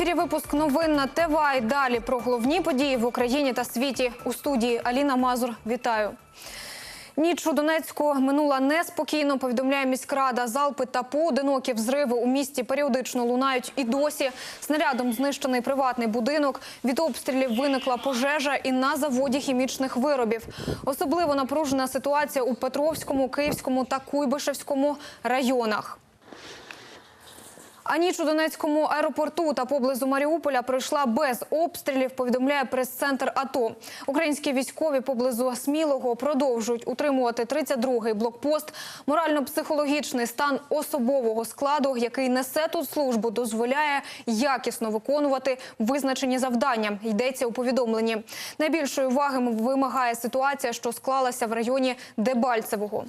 Ефірі випуск новин на ТВА і далі про головні події в Україні та світі. У студії Аліна Мазур. Вітаю. Ніч у Донецьку минула неспокійно, повідомляє міськрада. Залпи та поодинокі взриви у місті періодично лунають і досі. Снарядом знищений приватний будинок. Від обстрілів виникла пожежа і на заводі хімічних виробів. Особливо напружена ситуація у Петровському, Київському та Куйбишевському районах. А ніч у Донецькому аеропорту та поблизу Маріуполя пройшла без обстрілів, повідомляє прес-центр АТО. Українські військові поблизу Смілого продовжують утримувати 32-й блокпост. Морально-психологічний стан особового складу, який несе тут службу, дозволяє якісно виконувати визначені завдання. Йдеться у повідомленні. Найбільшої уваги вимагає ситуація, що склалася в районі Дебальцевого.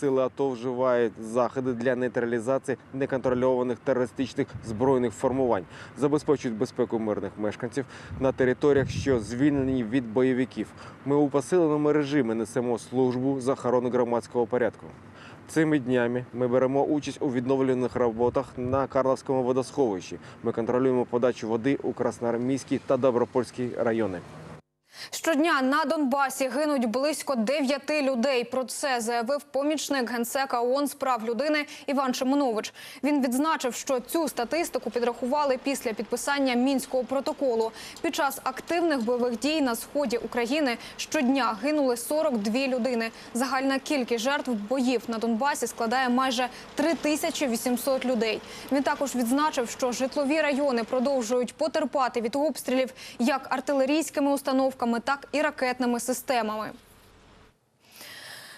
Сили АТО вживають заходи для нейтралізації неконтрольованих терористичних збройних формувань, забезпечують безпеку мирних мешканців на територіях, що звільнені від бойовиків. Ми у посиленому режимі несемо службу з охорони громадського порядку. Цими днями ми беремо участь у відновлених роботах на Карловському водосховищі. Ми контролюємо подачу води у Красноармійській та Добропольській райони. Щодня на Донбасі гинуть близько дев'яти людей. Про це заявив помічник генсека ООН з прав людини Іван Шимонович. Він відзначив, що цю статистику підрахували після підписання мінського протоколу. Під час активних бойових дій на сході України щодня гинули 42 людини. Загальна кількість жертв боїв на Донбасі складає майже 3800 людей. Він також відзначив, що житлові райони продовжують потерпати від обстрілів як артилерійськими установками, так і ракетними системами.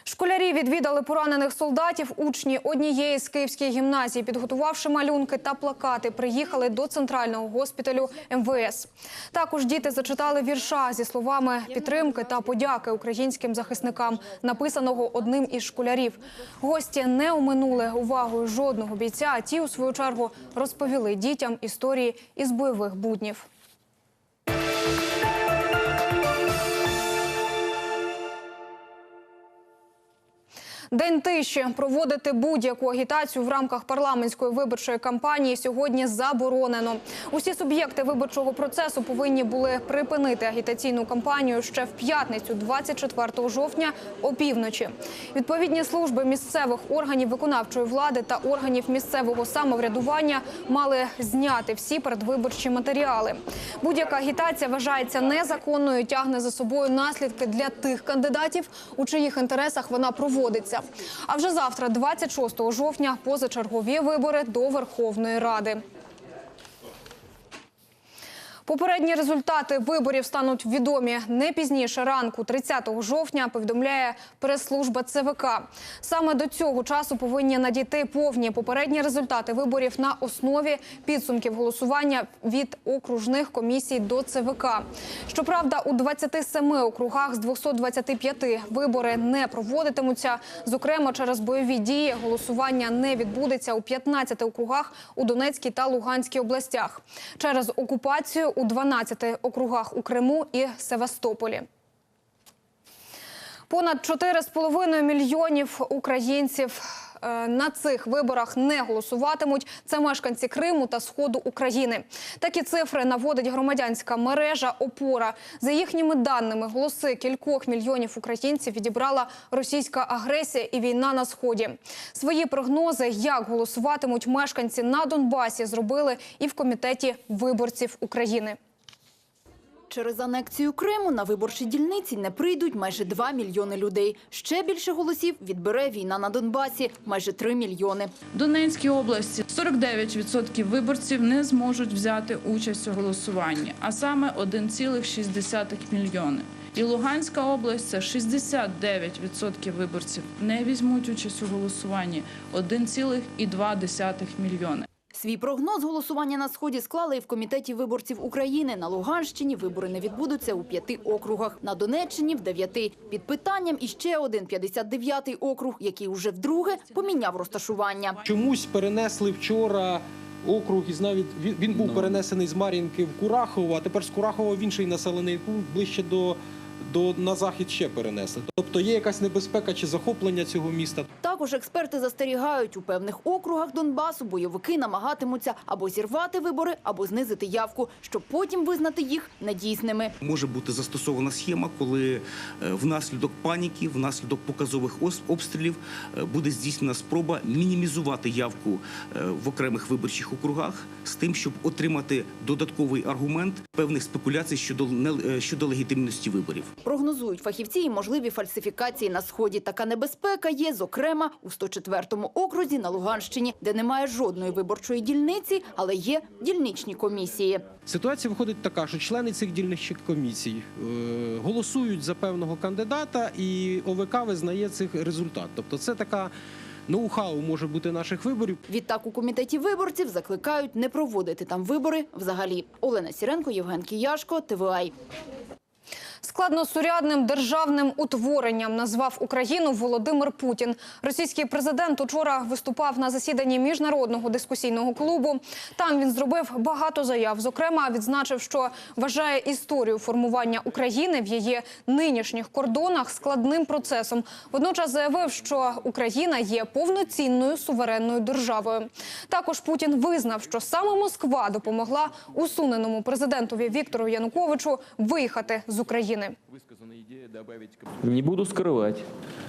Школярі відвідали поранених солдатів. Учні однієї з київських гімназій, підготувавши малюнки та плакати, приїхали до центрального госпіталю МВС. Також діти зачитали вірша зі словами підтримки та подяки українським захисникам, написаного одним із школярів. Гості не оминули увагою жодного бійця. А ті, у свою чергу, розповіли дітям історії із бойових буднів. День тиші проводити будь-яку агітацію в рамках парламентської виборчої кампанії сьогодні заборонено. Усі суб'єкти виборчого процесу повинні були припинити агітаційну кампанію ще в п'ятницю, 24 жовтня, опівночі. Відповідні служби місцевих органів виконавчої влади та органів місцевого самоврядування мали зняти всі передвиборчі матеріали. Будь-яка агітація вважається незаконною, тягне за собою наслідки для тих кандидатів, у чиїх інтересах вона проводиться. А вже завтра, 26 жовтня, позачергові вибори до Верховної Ради. Попередні результати виборів стануть відомі не пізніше ранку, 30 жовтня, повідомляє прес-служба ЦВК. Саме до цього часу повинні надійти повні попередні результати виборів на основі підсумків голосування від окружних комісій до ЦВК. Щоправда, у 27 округах з 225 вибори не проводитимуться. Зокрема, через бойові дії голосування не відбудеться у 15 округах у Донецькій та Луганській областях. Через окупацію у 12 округах у Криму і Севастополі. Понад 4,5 мільйонів українців на цих виборах не голосуватимуть. Це мешканці Криму та Сходу України. Такі цифри наводить громадянська мережа Опора. За їхніми даними, голоси кількох мільйонів українців відібрала російська агресія і війна на сході. Свої прогнози, як голосуватимуть мешканці на Донбасі, зробили і в комітеті виборців України. Через анексію Криму на виборчі дільниці не прийдуть майже 2 мільйони людей. Ще більше голосів відбере війна на Донбасі – майже 3 мільйони. В Донецькій області 49% виборців не зможуть взяти участь у голосуванні, а саме 1,6 мільйони. І Луганська область це 69% виборців не візьмуть участь у голосуванні 1,2 мільйони. Свій прогноз голосування на Сході склали і в Комітеті виборців України. На Луганщині вибори не відбудуться у п'яти округах. На Донеччині – в дев'яти. Під питанням іще один 59-й округ, який уже вдруге поміняв розташування. Чомусь перенесли вчора округ із навіть він, він був перенесений з Мар'їнки в Курахово, а тепер з Курахова в інший населений пункт ближче до до на захід ще перенесли. Тобто є якась небезпека чи захоплення цього міста. Також експерти застерігають, у певних округах Донбасу бойовики намагатимуться або зірвати вибори, або знизити явку, щоб потім визнати їх недійсними. Може бути застосована схема, коли е, внаслідок паніки, внаслідок показових обстрілів е, буде здійснена спроба мінімізувати явку е, в окремих виборчих округах з тим, щоб отримати додатковий аргумент певних спекуляцій щодо не- щодо легітимності виборів. Прогнозують фахівці і можливі фальсифікації на сході. Така небезпека є, зокрема, у 104-му окрузі на Луганщині, де немає жодної виборчої дільниці, але є дільничні комісії. Ситуація виходить така, що члени цих дільничих комісій е, голосують за певного кандидата, і ОВК визнає цих результат. Тобто, це така ноу-хау може бути наших виборів. Відтак у комітеті виборців закликають не проводити там вибори взагалі. Олена Сіренко, Євген Кияшко, ТВАЙ. Складносурядним державним утворенням назвав Україну Володимир Путін. Російський президент учора виступав на засіданні міжнародного дискусійного клубу. Там він зробив багато заяв. Зокрема, відзначив, що вважає історію формування України в її нинішніх кордонах складним процесом. Водночас заявив, що Україна є повноцінною суверенною державою. Також Путін визнав, що саме Москва допомогла усуненому президентові Віктору Януковичу виїхати з України. Не буду скрывать,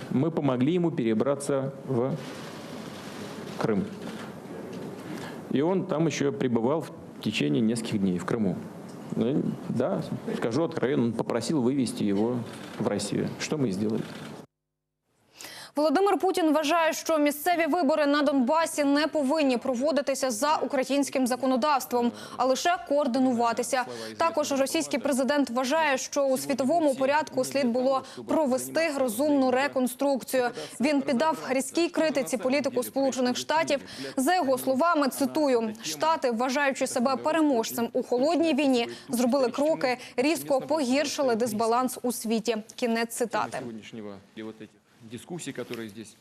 мы помогли ему перебраться в Крым. И он там еще пребывал в течение нескольких дней в Крыму. Ну, Да, скажу откровенно, он попросил вывести его в Россию. Что мы сделали. Володимир Путін вважає, що місцеві вибори на Донбасі не повинні проводитися за українським законодавством, а лише координуватися. Також російський президент вважає, що у світовому порядку слід було провести розумну реконструкцію. Він піддав різкій критиці політику Сполучених Штатів. За його словами, цитую: штати, вважаючи себе переможцем у холодній війні, зробили кроки, різко погіршили дисбаланс у світі. Кінець цитати. Дискуссий, которые здесь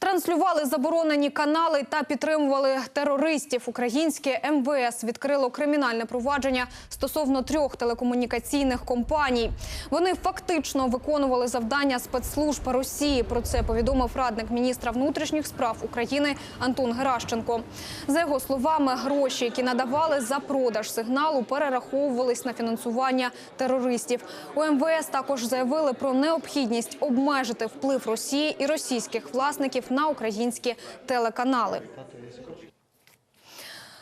Транслювали заборонені канали та підтримували терористів. Українське МВС відкрило кримінальне провадження стосовно трьох телекомунікаційних компаній. Вони фактично виконували завдання спецслужб Росії. Про це повідомив радник міністра внутрішніх справ України Антон Геращенко. За його словами, гроші, які надавали за продаж сигналу, перераховувались на фінансування терористів. У МВС також заявили про необхідність обмежити вплив Росії і російських власників на українські телеканали.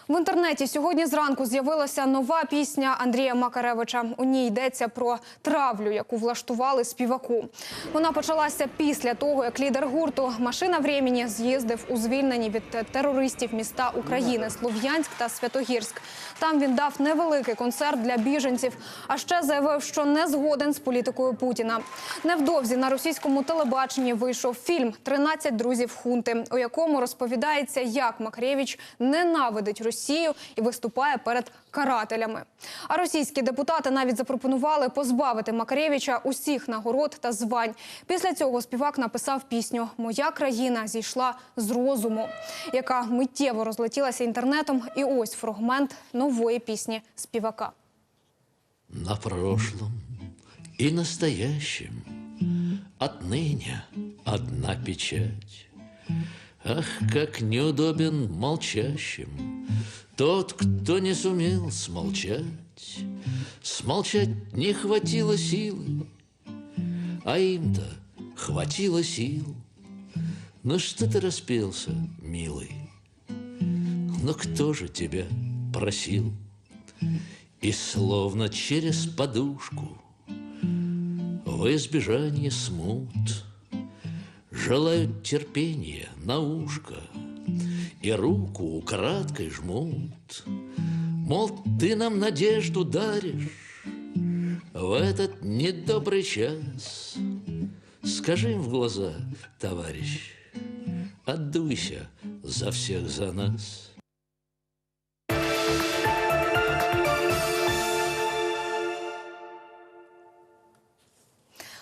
В інтернеті сьогодні зранку з'явилася нова пісня Андрія Макаревича. У ній йдеться про травлю, яку влаштували співаку. Вона почалася після того, як лідер гурту Машина времені з'їздив у звільнені від терористів міста України Слов'янськ та Святогірськ. Там він дав невеликий концерт для біженців. А ще заявив, що не згоден з політикою Путіна. Невдовзі на російському телебаченні вийшов фільм «13 друзів хунти, у якому розповідається, як Макаревич ненавидить Росію і виступає перед карателями. А російські депутати навіть запропонували позбавити Макаревича усіх нагород та звань. Після цього співак написав пісню Моя країна зійшла з розуму, яка миттєво розлетілася інтернетом. І ось фрагмент нової пісні співака. На прошлом и настоящем Отныне одна печать. Ах, как неудобен молчащим Тот, кто не сумел смолчать. Смолчать не хватило силы, А им-то хватило сил. Ну что ты распелся, милый? Но кто же тебя просил? И словно через подушку В избежание смут Желают терпения на ушко И руку украдкой жмут. Мол, ты нам надежду даришь В этот недобрый час. Скажи им в глаза, товарищ Отдуйся за всех за нас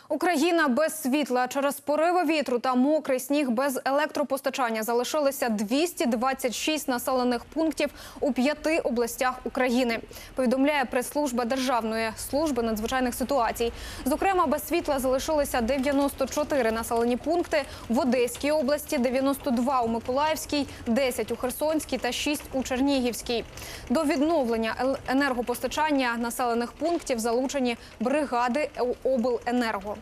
Україна без світла через пориви вітру та мокрий сніг без електропостачання залишилися 226 населених пунктів у п'яти областях України. Повідомляє прес-служба Державної служби надзвичайних ситуацій. Зокрема, без світла залишилися 94 населені пункти в Одеській області, 92 у Миколаївській, 10 у Херсонській та 6 у Чернігівській. До відновлення енергопостачання населених пунктів залучені бригади обленерго.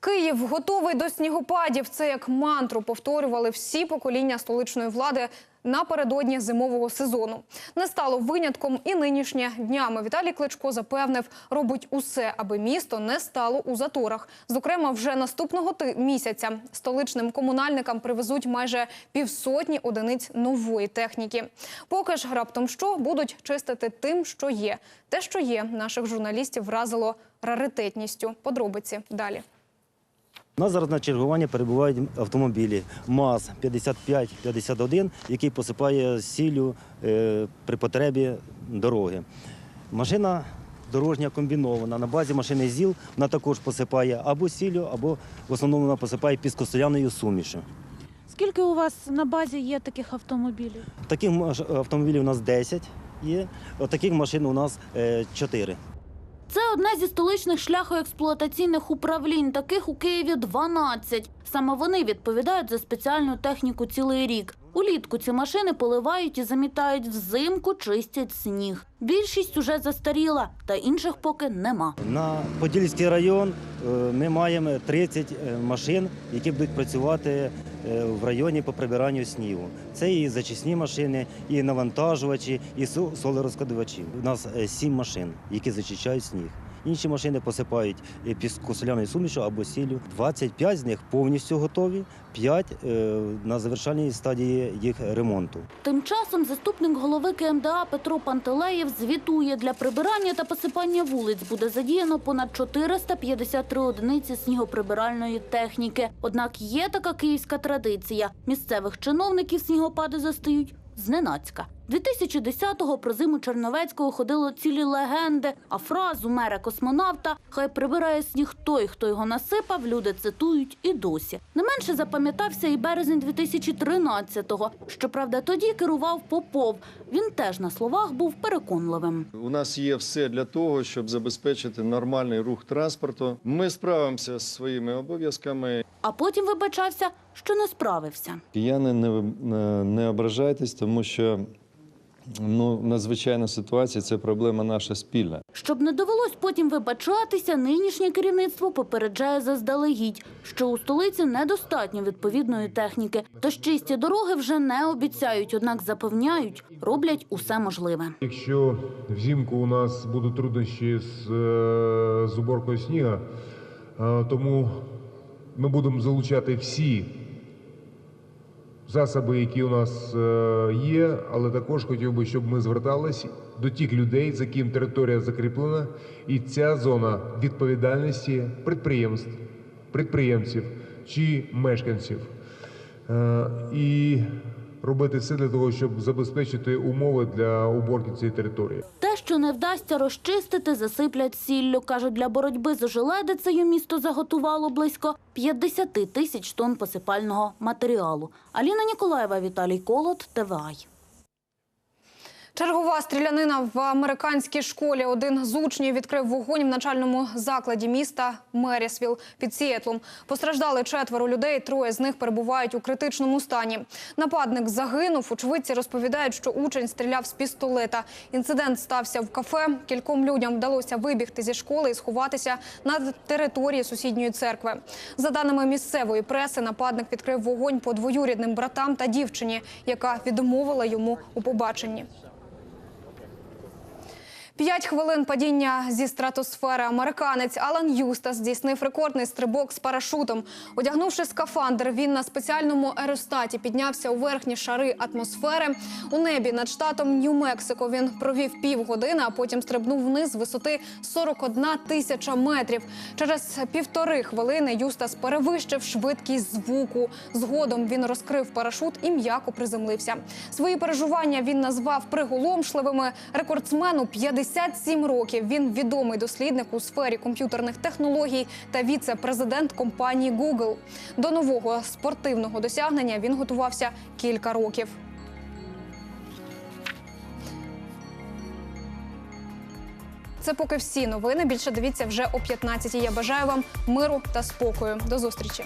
Київ готовий до снігопадів. Це як мантру повторювали всі покоління столичної влади напередодні зимового сезону. Не стало винятком і нинішнє днями. Віталій Кличко запевнив, робить усе, аби місто не стало у заторах. Зокрема, вже наступного місяця столичним комунальникам привезуть майже півсотні одиниць нової техніки. Поки ж раптом що будуть чистити тим, що є. Те, що є, наших журналістів вразило раритетністю. Подробиці далі. У нас зараз на чергуванні перебувають автомобілі МАЗ-5551, який посипає сіллю е, при потребі дороги. Машина дорожня комбінована. На базі машини ЗІЛ вона також посипає або сіллю, або в основному вона посипає піскостоляною сумішю. Скільки у вас на базі є таких автомобілів? Таких автомобілів у нас 10 є, таких машин у нас 4. Це одне зі столичних шляхоексплуатаційних управлінь. Таких у Києві 12. Саме вони відповідають за спеціальну техніку цілий рік. Улітку ці машини поливають і замітають взимку, чистять сніг. Більшість уже застаріла, та інших поки нема. На Подільський район е, ми маємо 30 е, машин, які будуть працювати в районі по прибиранню снігу. Це і зачисні машини, і навантажувачі, і со- солерозкладувачі. У нас сім машин, які зачищають сніг. Інші машини посипають е, піскосоляною сумішю або сіллю. 25 з них повністю готові, 5 на завершальній стадії їх ремонту. Тим часом заступник голови КМДА Петро Пантелеєв звітує, для прибирання та посипання вулиць буде задіяно понад 453 одиниці снігоприбиральної техніки. Однак є така київська традиція. Місцевих чиновників снігопади застають зненацька. 2010-го про зиму Черновецького ходило цілі легенди, а фразу мера космонавта «Хай прибирає сніг той, хто його насипав» люди цитують і досі. Не менше запам'ятався і березень 2013-го. Щоправда, тоді керував Попов. Він теж на словах був переконливим. У нас є все для того, щоб забезпечити нормальний рух транспорту. Ми справимося з своїми обов'язками. А потім вибачався, що не справився. Кияни, не, не, ображайтесь, тому що ну, надзвичайна ситуація це проблема наша спільна. Щоб не довелось потім вибачатися, нинішнє керівництво попереджає заздалегідь, що у столиці недостатньо відповідної техніки. Тож чисті дороги вже не обіцяють, однак запевняють, роблять усе можливе. Якщо взимку у нас будуть труднощі з, е, з уборкою сніга, е, тому ми будемо залучати всі засоби, які у нас е, є, але також хотів би, щоб ми звертались до тих людей, за ким територія закріплена, і ця зона відповідальності підприємств, підприємців чи мешканців. Е, І робити все для того, щоб забезпечити умови для уборки цієї території. Що не вдасться розчистити, засиплять сіллю. Кажуть, для боротьби з ожеледицею місто заготувало близько 50 тисяч тонн посипального матеріалу. Аліна Ніколаєва, Віталій Колот, ТВАЙ. Чергова стрілянина в американській школі. Один з учнів відкрив вогонь в начальному закладі міста Мерісвіл під Сіетлом. Постраждали четверо людей. Троє з них перебувають у критичному стані. Нападник загинув. Очевидці розповідають, що учень стріляв з пістолета. Інцидент стався в кафе. Кільком людям вдалося вибігти зі школи і сховатися на території сусідньої церкви. За даними місцевої преси, нападник відкрив вогонь по двоюрідним братам та дівчині, яка відмовила йому у побаченні. П'ять хвилин падіння зі стратосфери. Американець Алан Юстас здійснив рекордний стрибок з парашутом. Одягнувши скафандр, він на спеціальному аеростаті піднявся у верхні шари атмосфери. У небі над штатом Нью-Мексико він провів півгодини, а потім стрибнув вниз з висоти 41 тисяча метрів. Через півтори хвилини Юстас перевищив швидкість звуку. Згодом він розкрив парашут і м'яко приземлився. Свої переживання він назвав приголомшливими. Рекордсмену 50 57 років він відомий дослідник у сфері комп'ютерних технологій та віце-президент компанії Google. До нового спортивного досягнення він готувався кілька років. Це поки всі новини. Більше дивіться вже о 15 Я бажаю вам миру та спокою. До зустрічі.